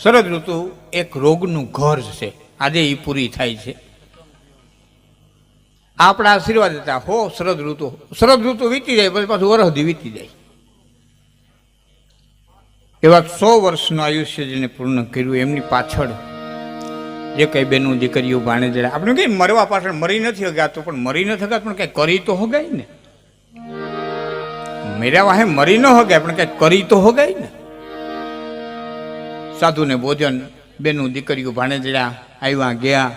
શરદ ઋતુ એક રોગનું ઘર છે. આજે એ પૂરી થાય છે. આપણા આશીર્વાદ હતા, હો, શરદ ઋતુ. શરદ ઋતુ વીતી જાય, પછી પાછું વરહદી વીતી જાય. એવા સો વર્ષનું આયુષ્ય જેને પૂર્ણ કર્યું, એમની પાછળ જે કઈ બેનું દીકરીઓ બાણે જરા આપણે કઈ મરવા પાછળ મરી નથી હગાતો, પણ મરી નથી હગાત, પણ કઈ કરી તો હગાય ને. મેરા વાહે મરી ન હગાય, પણ કઈ કરી તો હગાય ને. સાધુને ભોજન બેનું દીકરીઓ ભાણેજડા આવ્યા ગયા,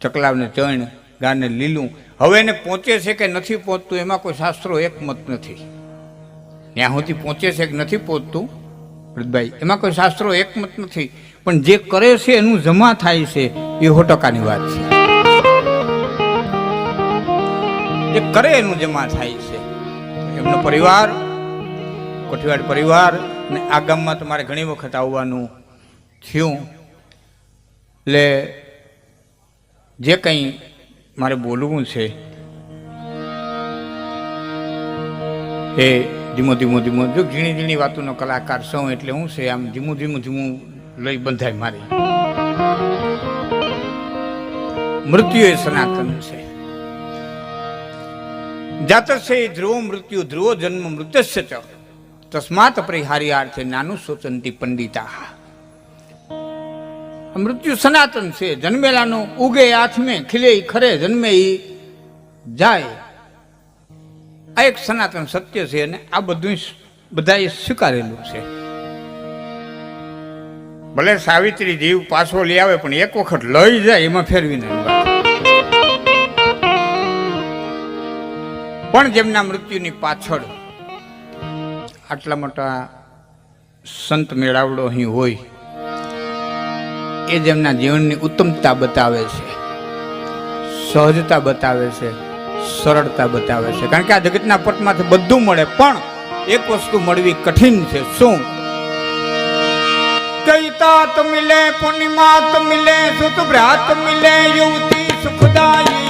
ચકલાવને ચણ, ગાને લીલું. હવે એને પહોંચે છે કે નથી પહોંચતું એમાં કોઈ શાસ્ત્રો એકમત નથી. ત્યાં સુધી પહોંચે છે કે નથી પહોંચતું? વૃદ્ધભાઈ, એમાં કોઈ શાસ્ત્રો એકમત નથી. પણ જે કરે છે એનું જમા થાય છે, એ સો ટકાની વાત છે. જે કરે એનું જમા થાય છે. એમનો પરિવાર કોઠીવાડ પરિવાર ને આ ગામમાં તમારે ઘણી વખત આવવાનું થયું. એટલે જે કંઈ મારે બોલવું છે, એ ધીમો ધીમો ધીમો, જો ઝીણી ઝીણી વાતોનો કલાકાર છું એટલે હું છે, આમ ધીમું ધીમું ધીમું લઈ બંધાય મારી. મૃત્યુ એ સનાતન છે. જાત છે ધ્રુવ મૃત્યુ, ધ્રુવો જન્મ મૃત્યસ્ય ચ. તસ્માત પરિહાર્યાર્થે નાનું સોચંતી પંડિતા મૃત્યુ સનાતન છે જન્મેલાનું ઉગે આથમે ખીલે ખરે જન્મે જાય આ એક સનાતન સત્ય છે અને આ બધું બધાએ સ્વીકારેલું છે ભલે સાવિત્રી જીવ પાછો લઈ આવે પણ એક વખત લઈ જાય એમાં ફેરવી નહીં પણ જેમના મૃત્યુની પાછળ આટલા મોટા સંત મેળાવડો અહીં હોય, એ જેમના જીવનની ઉત્તમતા બતાવે છે, સહજતા બતાવે છે, સરળતા બતાવે છે. કારણ કે આ જગતના પટમાંથી બધું મળે, પણ એક વસ્તુ મળવી કઠિન છે, શું? કૈતા તો મિલે પૂર્ણિમા તો મિલે સુત ભ્રાત મિલે યુવતી સુખદાયી.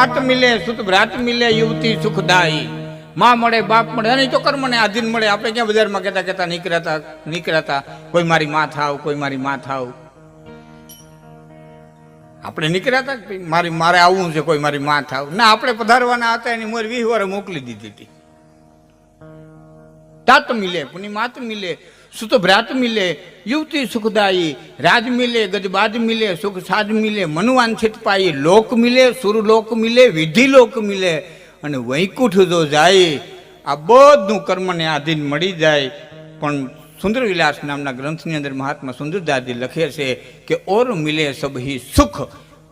મિલે મિલે, સુત ભ્રાત મિલે, યુવતી સુખદાયી. માં મળે, બાપ મળે, અને તો કર્મને આધીન મળે, આપણે ક્યાં બજારમાં કહેતા કહેતા નીકળ્યા નીકળ્યા કોઈ મારી માં થાવ કોઈ મારી માં થાવ આપણે નીકળ્યા હતા મારી, મારે આવવું છે, કોઈ મારી માં થાવ ના, આપણે પધારવાના હતા, એની મોર વીસ વાર મોકલી દીધી હતી. તાત મિલે, પુની માત મિલે. સુત ભ્રાત મિલે, યુવતી સુખદાયી, રાજ મિલે, ગજબાજ મિલે, સુખ સાજ મિલે મનવાંછિત પાઈ લોક મિલે, સુરલોક મિલે વિધિ લોક મિલે. અને વૈકુંઠ જો જાય, આ બધું કર્મને આધીન મળી જાય. પણ સુંદર વિલાસ નામના ગ્રંથની અંદર મહાત્મા સુંદરદાસજી લખે છે કે ઓર મિલે સબહી સુખ,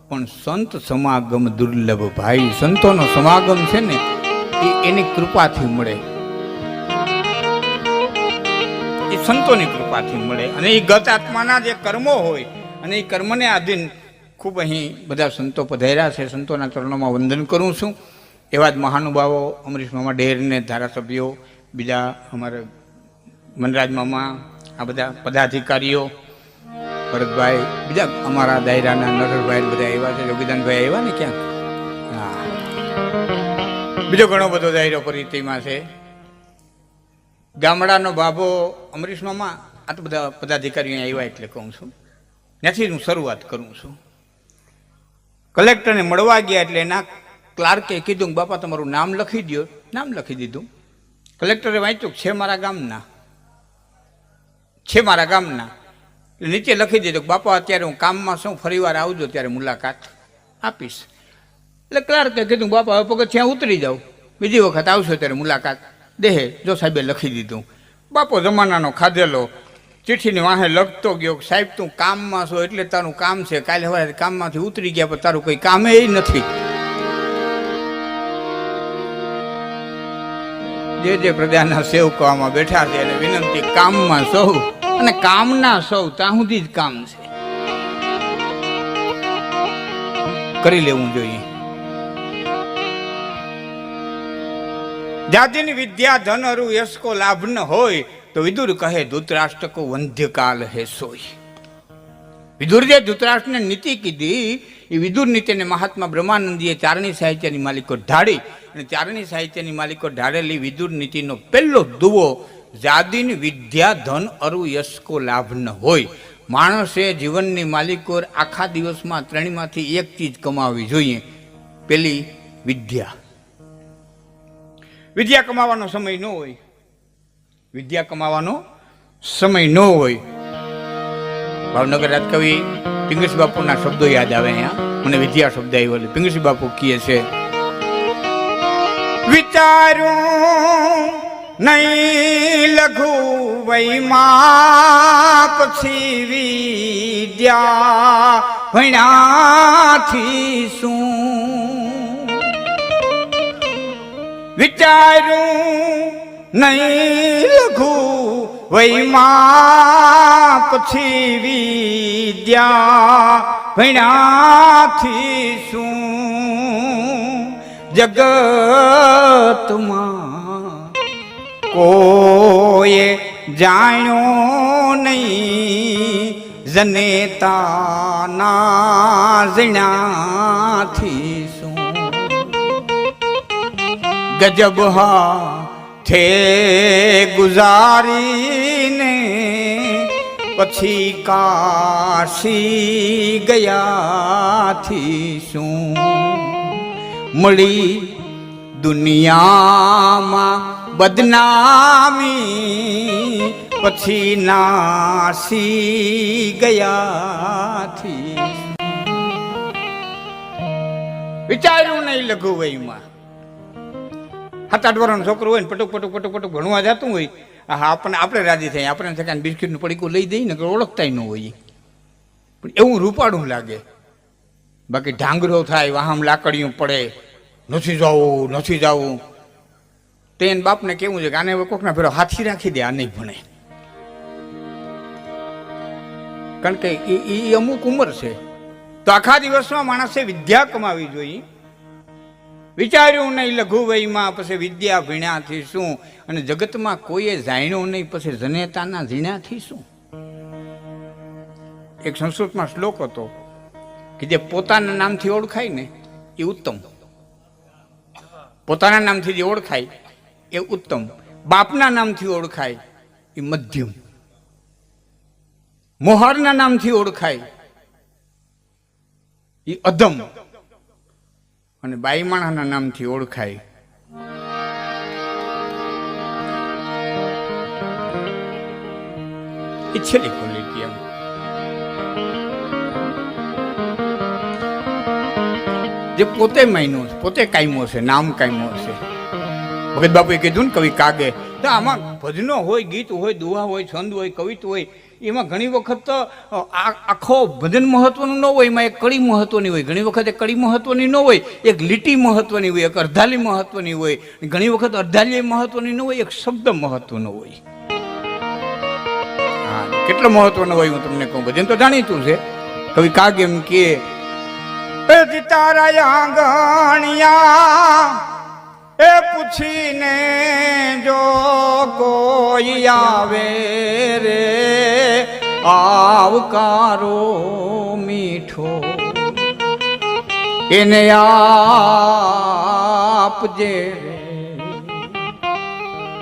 પણ સંત સમાગમ દુર્લભ ભાઈ. સંતોનો સમાગમ છે ને, એ એની કૃપાથી મળે. સંતોની કૃપાથી મળે. અને એ ગત આત્માના જે કર્મો હોય, અને એ કર્મને આધીન ખૂબ અહીં બધા સંતો પધાર્યા છે. સંતોના ચરણોમાં વંદન કરું છું. એવા જ મહાનુભાવો, અમરીશ મામા ડેરને ધારાસભ્યો, બીજા અમારા મનરાજ મામા, આ બધા પદાધિકારીઓ, ભરતભાઈ, બીજા અમારા દાયરાના નરભાઈ બધા આવ્યા છે. યોગીદાનભાઈ આવ્યા ને ક્યાંક? હા. બીજો ઘણો બધો દાયરો પરિચયમાં છે. ગામડાનો બાબો અમરીશ મામા આ તો બધા પદાધિકારીઓ આવ્યા એટલે કહું છું. ત્યાંથી હું શરૂઆત કરું છું. કલેક્ટરને મળવા ગયા એટલે એના ક્લાર્કે કીધું બાપા, તમારું નામ લખી દો નામ લખી દીધું. કલેક્ટરે વાંચ્યું છે મારા ગામના. છે મારા ગામના. નીચે લખી દીધું બાપા, અત્યારે હું કામમાં છું ફરીવાર આવજો, ત્યારે મુલાકાત આપીશ. એટલે ક્લાર્કે કીધું બાપા, હવે પગથિયાં ઉતરી જાઉં બીજી વખત આવશો ત્યારે મુલાકાત. દેહે, જો સાહેબે લખી દીધું. બાપો જમાનાનો ખાધેલો. ચિઠ્ઠીની વાહે લખતો ગયો સાહેબ, તું કામમાં છો એટલે તારું કામ છે. કાલે હવે કામમાંથી ઉતરી ગયા, પણ તારું કોઈ કામે નથી. જે જે પ્રજાના સેવકો આમાં બેઠા છે, એને વિનંતી, કામમાં સૌ અને કામના સૌ, ત્યાં સુધી જ કામ છે. કરી લેવું જોઈએ. જાતિની વિદ્યા ધન અરુ યશકો લાભ ન હોય તો વિદુર કહે ધૂતરાષ્ટ્ર કો વંધ્યકાલ હે સોય. વિદુર જે ધૂતરાષ્ટ્રને નીતિ કીધી. એ વિદુર નીતિને મહાત્મા બ્રહ્માનંદીએ ચારણી સાહિત્યની માલિકો ઢાળી અને ચારણી સાહિત્યની માલિકો ઢાળેલી વિદુર નીતિનો પહેલો દુવો જાદિન વિદ્યા ધન અરુ યશકો લાભ ન હોય. માણસે જીવનની માલિકો આખા દિવસમાં ત્રણમાંથી એક ચીજ કમાવી જોઈએ. પેલી, વિદ્યા. વિદ્યા કમાવાનો સમય ન હોય. વિદ્યા કમાવાનો સમય ન હોય. ભાવનગર રાજકવિ પિંગસી બાપુના શબ્દો યાદ આવે અહીંયા. મને વિદ્યા શબ્દ આવ્યો એટલે પિંગસી બાપુ કહે છે, વિચારું નહીં લઘુ વૈમા પછી વિદ્યા ભણ્યાથી શું વિચારું નહીં લઘુ વૈમા પછી વિદ્યા ભણ્યાથી શું? જગતમાં કોઈએ જાણ્યો નહીં જનેતાના જણાથી ગજબ હા થે ગુજારીને પછી કાશી ગયાથી શું મળી દુનિયામાં બદનામી? પછી નાસી ગયાથી વિચાર્યું નહીં લઘુ વયમાં સાત આઠ વર્ષનો છોકરો હોય ને પટુક પટુક પટુક પટુક ભણવા જતું હોય. હા આપણને આપણે રાજી થાય. આપણે થઈને બિસ્કિટનું પડીકું લઈ દઈએ ને કે ઓળખતાય ન હોય પણ એવું રૂપાળું લાગે. બાકી ઢાંગરો થાય, વાહમ લાકડીયું પડે. નથી જવું નથી જવું. તો એને બાપને કેવું છે કે આને કોકના ફેરો હાથી રાખી દે આ નહીં ભણે. કારણ કે એ અમુક ઉંમર છે. તો આખા દિવસમાં માણસે વિદ્યા કમાવી જોઈએ. વિચાર્યું નહીં, લઘુ વયમાં પછી વિદ્યા ભીણ્યાથી શું? અને જગતમાં કોઈએ જાણ્યું નહીં, પછી જનેતાના ઝીણાથી શું? એક સંસ્કૃતમાં શ્લોક હતો કે જે પોતાના નામથી ઓળખાય ને, એ ઉત્તમ. પોતાના નામથી જે ઓળખાય, એ ઉત્તમ. બાપના નામથી ઓળખાય, એ મધ્યમ. મોહરના નામથી ઓળખાય, એ અધમ. અને બાઈમાણાના નામથી ઓળખાય. છેલ્લી ક્વોલિટી એમ. જે પોતે માયનો પોતે કાયમો છે, નામ કાયમો છે. ભગત બાપુએ કીધું ને કવિ કાગે, તો આમાં ભજનો હોય, ગીત હોય દુહા હોય, છંદ હોય, કવિત હોય એમાં ઘણી વખત આખો ભજન મહત્વનું ન હોય, એમાં એક કડી મહત્વની હોય. ઘણી વખત એક કડી મહત્વની ન હોય, એક લીટી મહત્વની હોય, એક અર્ધાલી મહત્વની હોય. ઘણી વખત અર્ધાલી મહત્વની ન હોય, એક શબ્દ મહત્વનો હોય. હા, કેટલો મહત્વનો હોય હું તમને કહું. ભજન તો જાણીતું છે. કવિ કાગ એમ કે તારા આંગણિયા એ પૂછીને જો કોઈ આવે રે, આવકારો મીઠો. એને આપજે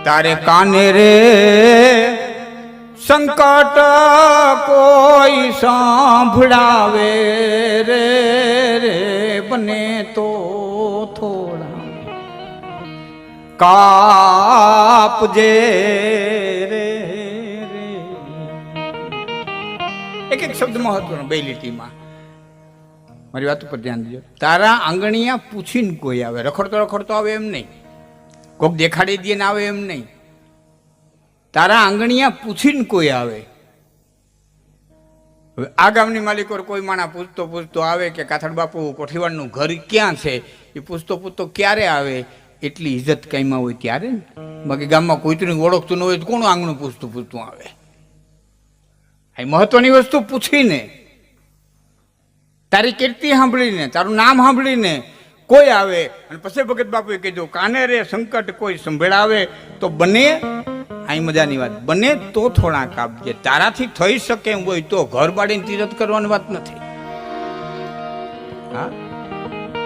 તારે કાને રે? સંકટ કોઈ સાંભળાવે રે રે બને તો કાપજે રે રે. એક એક શબ્દ મહત્વનો બે લીટીમાં મારી વાત ઉપર ધ્યાન દેજો. તારા આંગણિયા પૂછીને કોઈ આવે. રખડતો રખડતો આવે એમ નહીં. કોક દેખાડી દે ને આવે એમ નહીં. તારા આંગણિયા પૂછીને કોઈ આવે. હવે આ ગામની માલિકો કોઈ માણા પૂછતો પૂછતો આવે કે કાથડ બાપુ કોઠીવાડનું ઘર ક્યાં છે? એ પૂછતો પૂછતો ક્યારે આવે? એટલી ઇજ્જત કાંઈમાં હોય ત્યારે? બાકી ગામમાં કોઈતરી ઓળખતું ન હોય તો કોણ આંગણું પૂછતું પૂછતું આવે? એ મહત્વની વસ્તુ પૂછીને. તારી કીર્તિ સાંભળીને, તારું નામ સાંભળીને કોઈ આવે અને પછી ભગત બાપુએ કીધું, કાને રે સંકટ કોઈ સંભળાવે તો બને. અહીં મજાની વાત. બને તો થોડાક આપજે તારાથી થઈ શકે એમ હોય તો ઘર બાળીને તીરથ કરવાની વાત નથી. હા?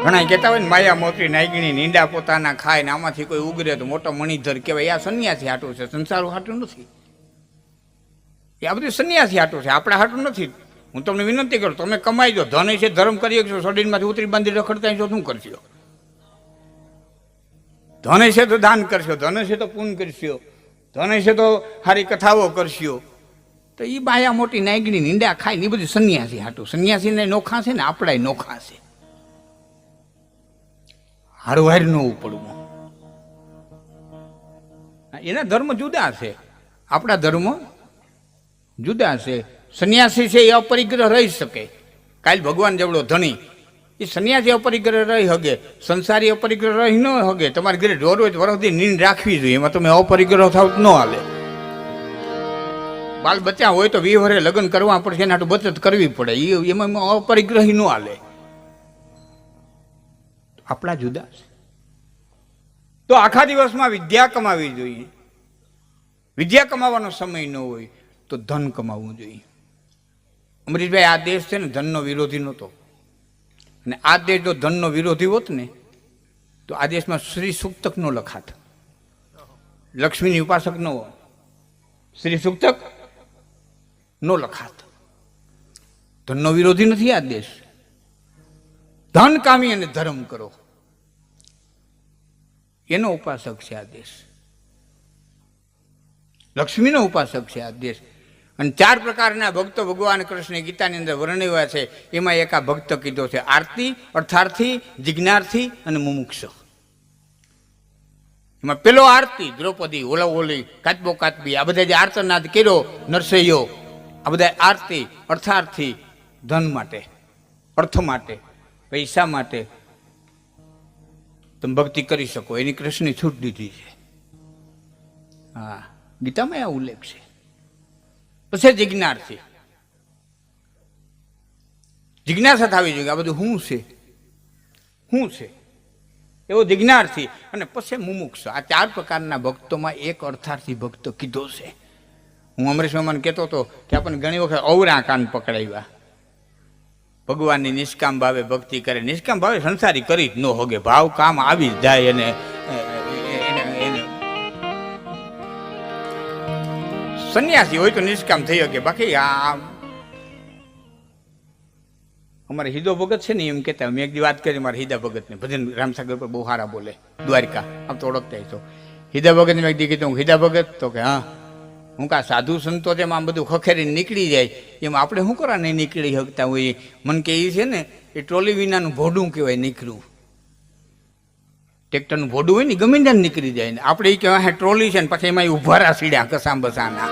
ઘણા કહેતા હોય ને, માયા મોતરી નાગીણી નીંડા પોતાના ખાય ને આમાંથી કોઈ ઉગરે તો મોટો મણિધર કહેવાય. આ સંન્યાસી હાટું છે. સંસારું હાટું નથી. એ આ બધું સંન્યાસી હાટું છે. આપણા હાટું નથી. હું તમને વિનંતી કરું, તમે કમાઈ દો. ધન છે, ધર્મ કરી શકશો શરીરમાંથી ઉતરી બાંધી રખડતા છો શું કરશો? ધન છે તો દાન કરશો, ધન છે તો પૂન કરશો, ધન છે તો સારી કથાઓ કરશો. તો એ બાયા મોટી નાયગણી નીંડા ખાય ને એ બધું સંન્યાસી હાટું. સંન્યાસીને નોખા છે ને આપણા નોખા છે. હારવાર ન ઉપડવું. એના ધર્મ જુદા છે. આપણા ધર્મ જુદા છે. સંન્યાસી છે એ અપરિગ્રહ રહી શકે. કાલ ભગવાન જેવડો ધણી, એ સંન્યાસી અપરિગ્રહ રહી હગે. સંસારી અપરિગ્રહ રહી ન હગે. તમારે ઘરે રોજ વરસથી નીંદ રાખવી જોઈએ. એમાં તમે અપરિગ્રહ થાવ ન હાલે. બાલ બચ્ચા હોય તો વિહરે લગ્ન કરવા પડશે એના બચત કરવી પડે. એ એમાં અપરિગ્રહી ન હાલે. આપણા જુદા છે. તો આખા દિવસમાં વિદ્યા કમાવી જોઈએ. વિદ્યા કમાવાનો સમય ન હોય તો ધન કમાવવું જોઈએ. અમરીશભાઈ, આ દેશ છે ને ધનનો વિરોધી નહોતો. અને આ દેશ જો ધનનો વિરોધી હોત ને, તો આ દેશમાં શ્રી સુક્તક નો લખાત. લક્ષ્મીની ઉપાસક ન હોય શ્રી સુક્તક નો લખાત. ધનનો વિરોધી નથી આ દેશ. ધન કામી અને ધર્મ કરો. એનો ઉપાસક છે આ દેશ. લક્ષ્મીનો ઉપાસક છે આ દેશ. અને ચાર પ્રકારના ભક્તો ભગવાન કૃષ્ણ ગીતાની અંદર વર્ણવ્યા છે. એમાં એક આ ભક્ત કીધો છે આરતી, અર્થાર્થી, જિજ્ઞાર્થી અને મુમુક્ષ. એમાં પેલો આરતી, દ્રૌપદી, ઓલા ઓલી, કાચબો કાચબી, આ બધા જે આર્તનાદ કર્યો, નરસૈયો, આ બધા આરતી, અર્થાર્થી, ધન માટે, અર્થ માટે, પૈસા માટે તમે ભક્તિ કરી શકો. એની કૃષ્ણની છૂટ દીધી છે. હા, ગીતામાં આ ઉલ્લેખ છે. પછી જિજ્ઞાર્થી જિજ્ઞાસા થવી જોઈએ આ બધું શું છે? શું છે? એવો જિજ્ઞાર્થી અને પછી મુમુક્ષ. આ ચાર પ્રકારના ભક્તોમાં એક અર્થાર્થી ભક્ત કીધો છે. હું અમરેશ મહેમાન કહેતો હતો કે આપણને ઘણી વખત અવરા કાન પકડાવ્યા. ભગવાનની નિષ્કામ ભાવે ભક્તિ કરે. નિષ્કામ ભાવે સંસારી કરી જ ન હોગે. ભાવ કામ આવી જ જાય અને સંન્યાસી હોય તો નિષ્કામ થઈ શકે. બાકી આ અમારે હિદો ભગત છે ને એમ કહેતા મેં એક વાત કરી મારા હિદા ભગતને. ભજન રામસાગર પર બહુ સારા બોલે. દ્વારિકા. આમ તો ઓળખતા છો હિદા ભગતને મેં કીધું હિદા ભગત? તો કે, હા. હું કાં સાધુ સંતો તેમ આમ બધું ખખેરીને નીકળી જાય, એમ આપણે શું કરવા નહીં નીકળી શકતા હોઈએ? મને કે એ છે ને, એ ટ્રોલી વિનાનું ભોડું કહેવાય નીકળ્યું ટ્રેક્ટરનું ભોડું હોય ને ગમે ત્યાં નીકળી જાય ને. આપણે એ કહેવાય ટ્રોલી છે ને, પછી એમાં ઉભારા સીડ્યા કસામ બસાના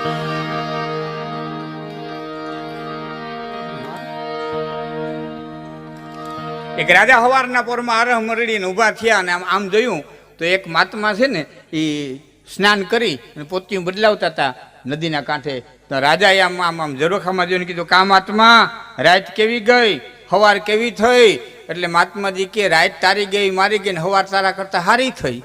એક રાજા હવારના પોરમાં આરહ મરડીને ઊભા થયા અને આમ આમ જોયું, તો એક મહાત્મા છે ને એ સ્નાન કરી અને પોતિયું બદલાવતા હતા. નદીના કાંઠે. તો રાજાએ આમ આમ આમ ઝરોખામાં જોઈને કીધું કામ આત્મા રાત કેવી ગઈ? હવાર કેવી થઈ? એટલે મહાત્માજી કે, રાત તારી ગઈ, મારી ગઈ ને હવાર તારા કરતા હારી થઈ.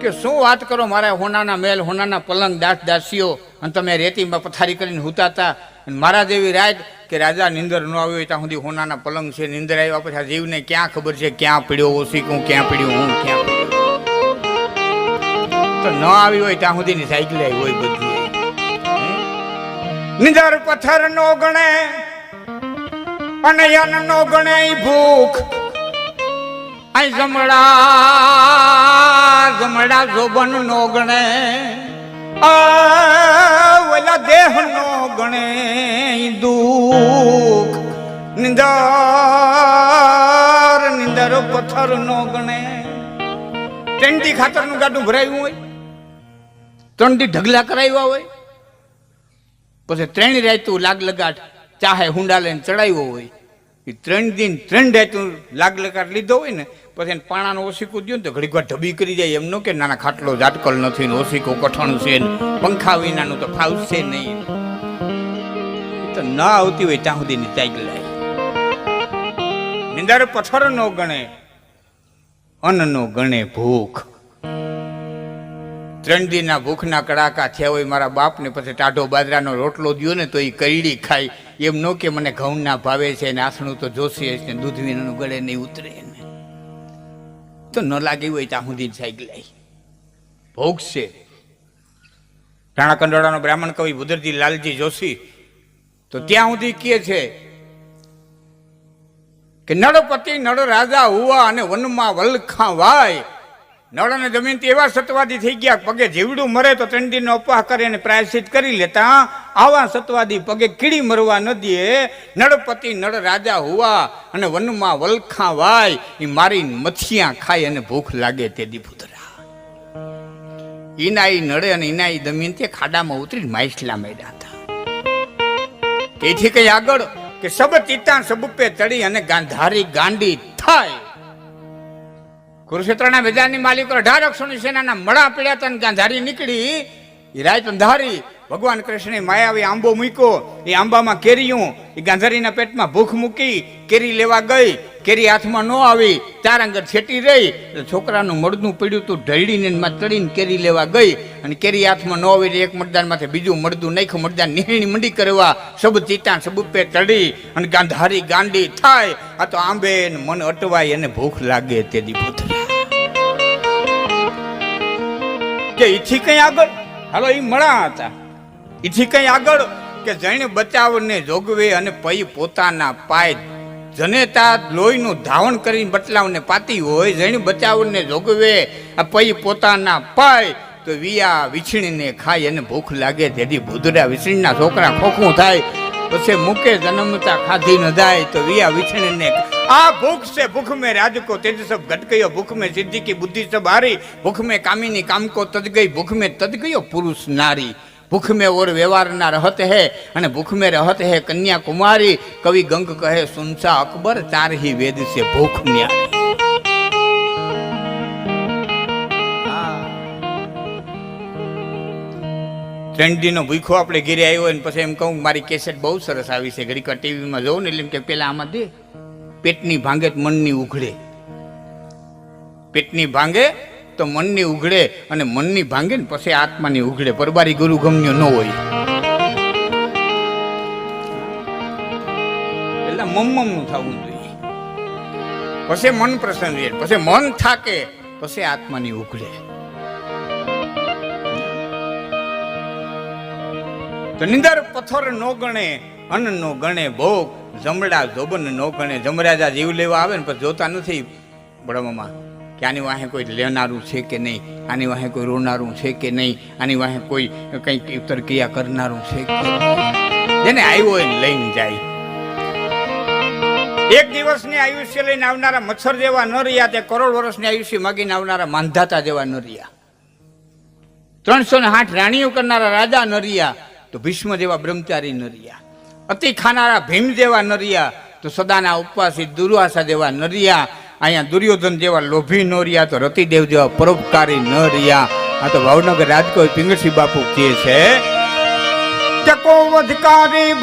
કે શું વાત કરો મારા હોનાના મેલ, હોનાના પલંગ દાસ દાસીઓ, અને તમે રેતીમાં પથારી કરીને હુતા હતા અને મારા જેવી રાત કે રાજા નિંદર ન આવ્યો ત્યાં સુધી હોનાના પલંગ છે, નિંદર આવ્યા પછી આ જીવને ક્યાં ખબર છે? ક્યાં પીડ્યો ઓછી હું, ક્યાં પીડ્યો હું, ક્યાં ન આવી હોય ત્યાં સુધીની સાયકલ આવી હોય બધી. નિંદર પથ્થર નો ગણે અને યન નો ગણે ભૂખ. આઈ જમડા જમડા જોબન નો ગણે ઓલા દેહ નો ગણે દુઃખ. નિંદર નિંદર પથ્થર નો ગણે. ટેન્ટી ખાતરનું ગાડું ભરાયું હોય? ત્રણ દી ઢગલા કરાવ્યા હોય? પછી ત્રણ રાતું લાગ લગાટ ચાહે હુંડા લઈને ચડાવ્યો હોય. એ ત્રણ દિન ત્રણ રાયતું લાગ લગાટ લીધો હોય ને, પછી એને પાણાનો ઓશીકું દો ને તો ઘડીક વાર ઢબી કરી જાય એમનો કે નાના ખાટલો જાટકલ નથી ને ઓશીકો કઠણ છે ને પંખા વિનાનું તો ફાવશે નહીં. તો ન આવતી હોય ત્યાં સુધી ચાઈ લાય નિંદર પથ્થર નો ગણે, અન્ન નો ગણે ભૂખ. ત્રણ દિનના ભૂખના કડાકા થયા હોય, મારા બાપને પછી ટાઢો બાજરાનો રોટલો દો ને તો એ કરડી ખાય. એમ ન કે મને ઘઉંના ભાવે છે ને આસણું તો જોશે ને, દૂધ વિનાનું ગળે નહીં ઉતરે ને. તો ન લાગી હોય ત્યાં સુધી સાયકલ ભોગ છે. રાણા કંડોળાનો બ્રાહ્મણ કવિ ભુદરજી લાલજી જોશી, તો ત્યાં સુધી કહે છે કે નળપતિ નળ રાજા હુવા અને વનમાં વલખા વાય નળ અને દમયંતી એવા સત્વાદી થઈ ગયા પગે જીવડું મરે તો ત્રણ દિનનો અપવાહ કરે અને પ્રાયશ્ચિત કરી લેતા. આવા સત્વાદી પગે કીડી મરવા ન દે. નળપતિ નળ રાજા હોવા અને વનમાં વલખા વાય. એ મારી મથિયા ખાય અને ભૂખ લાગે તે દીપુતરા ઈના નળે અને ઈના ઈ દમયંતી ખાડામાં ઉતરીને માઇસલા મેળ્યા હતા. તેથી કઈ આગળ કે સબ તીતા સબપે ચડી અને ગાંધારી ગાંડી થાય. કુરુક્ષેત્રના મેદાનની માલિકો અઢાર અક્ષોની સેનાના મળા પડ્યા હતા અને ગાંધારી નીકળી. એ રાત અંધારી. ભગવાન કૃષ્ણે માયાવી આંબો મૂક્યો. એ આંબામાં કેરીયું એ ગાંધારીના પેટમાં ભૂખ મૂકી. કેરી લેવા ગઈ. કેરી હાથમાં ન આવી. ચાર અંગર છેટી રહી. એટલે છોકરાનું મળદું પડ્યું તું ઢળીને એમાં ચડીને કેરી લેવા ગઈ. અને કેરી હાથમાં ન આવી એક મતદાન માથે બીજું મળદું નાખ્યું. મતદાન નિહણી મંડી કરવા. સબ ચીટા સબુપે ચડી. અને ગાંધારી ગાંડી થાય. આ તો આંબે મન અટવાય અને ભૂખ લાગે તે દી કે ઈથી કઈ આગળ? હાલો, ઈ મળા હતા. ઈથી કઈ આગળ? કે જણ બચાવને જોગવે અને પઈ પોતાના પાય જનેતા લોહીનું ધાવણ કરીને બટલાવને પાતી હોય, જણ બચાવને જોગવે આ પઈ પોતાના પાય તો વિયા વિછીણીને ખાય અને ભૂખ લાગે, તેથી ભૂદરા વિછીણના છોકરા ખોખું થાય. પછી મુકે જન્મતા ખાધી ન જાય તો વિયા વિછણીને આ ભૂખ છે, ભૂખ મેં રાજકો તેજ સબ ઘટ ગયો ભૂખ મેં સિદ્ધિ કી બુદ્ધિ સબ હારી, ભૂખ મેં કામિની કામકો તજ ગઈ ભૂખ મેં તજ ગયો પુરુષ નારી. ભૂખ મેં ઓર વ્યવહારના રહત હે અને ભૂખ મેં રહત હે કન્યાકુમારી. કવિ ગંગ કહે, સુનસા અકબર, ચાર હી વેદ છે ભૂખ ન્યારી. ઠંડીનો ભૂખો આપણે ઘેરે આવ્યો હોય ને પછી એમ કહું મારી કેસેટ બહુ સરસ આવી છે. ઘડીક ટીવીમાં જોઉં ને એટલે કે પેલા આમાં દે. પેટની ભાંગે મનની ઉઘડે. પેટની ભાંગે તો મનની ઉઘડે અને મનની ભાંગે ને પછી આત્માની ઉઘડે. પરબારી ગુરુ ગમ્યો ન હોય. એટલે મમ્મમનું થવું જોઈએ. પછી મન પ્રસન્ન રહે. પછી મન થાકે, પછી આત્માની ઉઘડે. તો નિંદર પથ્થર નો ગણે, અન્ન નો ગણે, ભોગ, જમડા જોબન નો ગણે. જમરાજા જીવ લેવા આવે ને પણ જોતા નથી બળવામાં કે આની વાહે કોઈ લેનારું છે કે નહીં, આની વાહે કોઈ રોનારું છે કે નહીં, આની વાહે કોઈ કંઈક ઉત્તર ક્રિયા કરનારું છે કે જેને આવ્યો એને લઈને જાય. એક દિવસની આયુષ્ય લઈને આવનારા મચ્છર જેવા ન રહ્યા, તે કરોડ વર્ષની આયુષ્ય માગીને આવનારા માંધાતા જેવા ન રહ્યા. ત્રણસો ને આઠ રાણીઓ કરનારા રાજા ન રહ્યા. તો ભીષ્મ જેવા બ્રહ્મચારી નરિયા અતિ ખાનારા ભીમ જેવા નરિયા તો સદાના ઉપવાસી દુર્વાસા જેવા ન રહ્યા, અહીંયા દુર્યોધન જેવા લોભી ન રહ્યા, તો રતિદેવ જેવા પરોપકારી ન રહ્યા. આ તો ભાવનગર રાજકોટ પિંગળસિંહ બાપુ કહે છે, ચકો વધકારી